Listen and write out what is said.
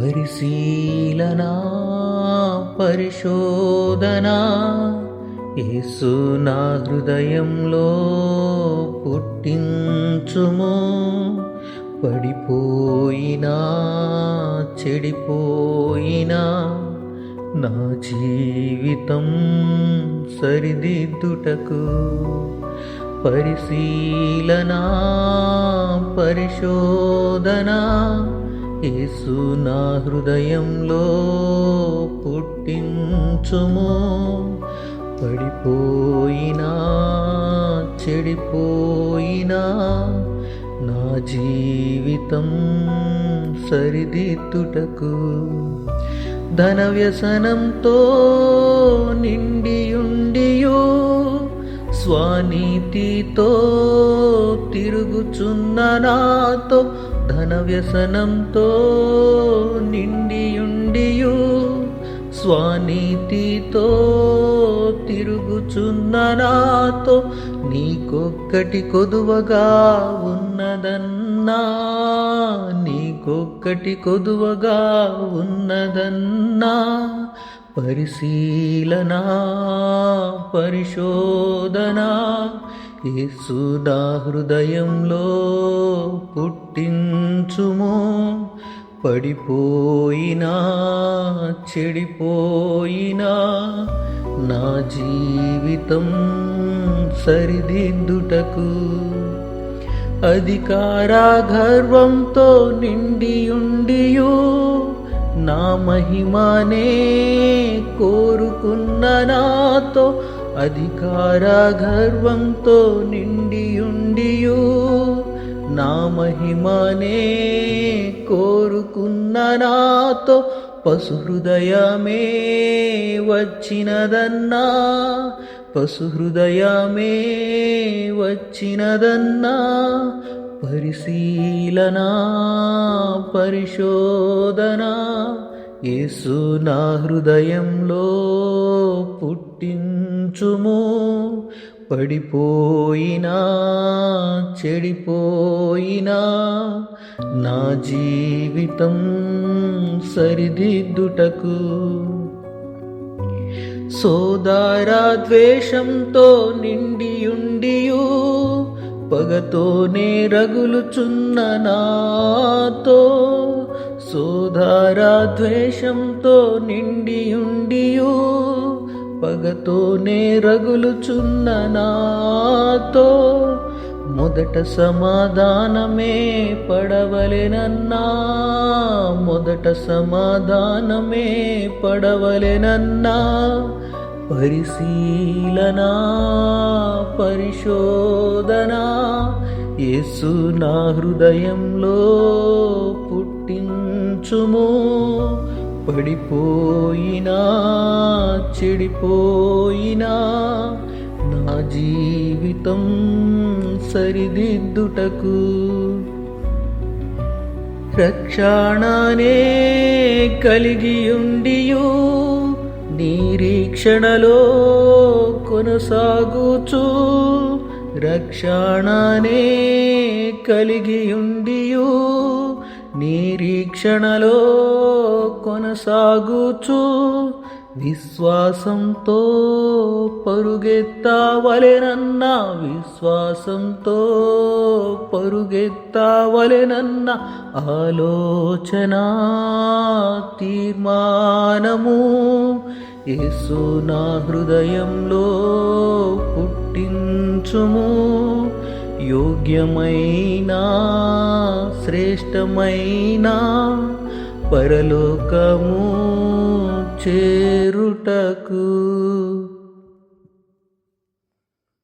పరిశీలనా పరిశోధనా యేసు నా హృదయంలో పుట్టించుము. పడిపోయినా చెడిపోయినా నా జీవితం సరిదిద్దుటకు పరిశీలనా పరిశోధనా యేసు నా హృదయంలో పుట్టించుము. పడిపోయినా చెడిపోయినా నా జీవితం సరిదిద్దుటకు ధన వ్యసనంతో నిండియుండియో. స్వానీతితో తిరుగుచున్న నాతో ధన వ్యసనంతో నిండియుండియు. స్వానీతితో తిరుగుచున్న నాతో నీకొక్కటి కొదువగా ఉన్నదన్నా. నీకొక్కటి కొదువగా ఉన్నదన్నా. పరిశీలనా పరిశోధనా యేసుదా హృదయంలో పుట్టించుము. పడిపోయినా చెడిపోయినా నా జీవితం సరిదిద్దుటకు అధికారా గర్వంతో నిండియుండియు. నా మహిమనే కోరుకున్న నాతో అధికార గర్వంతో నిండియుండియు. నా మహిమనే కోరుకున్న నాతో పశుహృదయమే వచ్చినదన్నా పశుహృదయమే వచ్చినదన్నా పరిశీలన పరిశోధన యేసు నా హృదయంలో పుట్టించుము. పడిపోయినా చెడిపోయినా నా జీవితం సరిదిద్దుటకు సోదారా ద్వేషంతో నిండియుండియు పగతోనే రగులుచున్న నాతో సోదారా ద్వేషంతో నిండియుండియు పగతోనే రగులుచున్న నాతో మొదట సమాధానమే పడవలెనన్నా మొదట సమాధానమే పడవలెనన్నా పరిశీలనా పరిశోధనా యేసు నా హృదయంలో పుట్టించుము. పడిపోయినా చెడిపోయినా నా జీవితం సరిదిద్దుటకు రక్షణనే కలిగియుండియు. నిరీక్షణలో కొనసాగుచు. రక్షణనే కలిగియుండియు. నిరీక్షణలో కొనసాగుచు. విశ్వాసంతో పరుగెత్తావలెనన్న విశ్వాసంతో పరుగెత్తావలెనన్న ఆలోచన తీర్మానము. యేసు నా హృదయంలో పుట్టించుము. యోగ్యమైన శ్రేష్టమైన పరలోకము చేరుటకు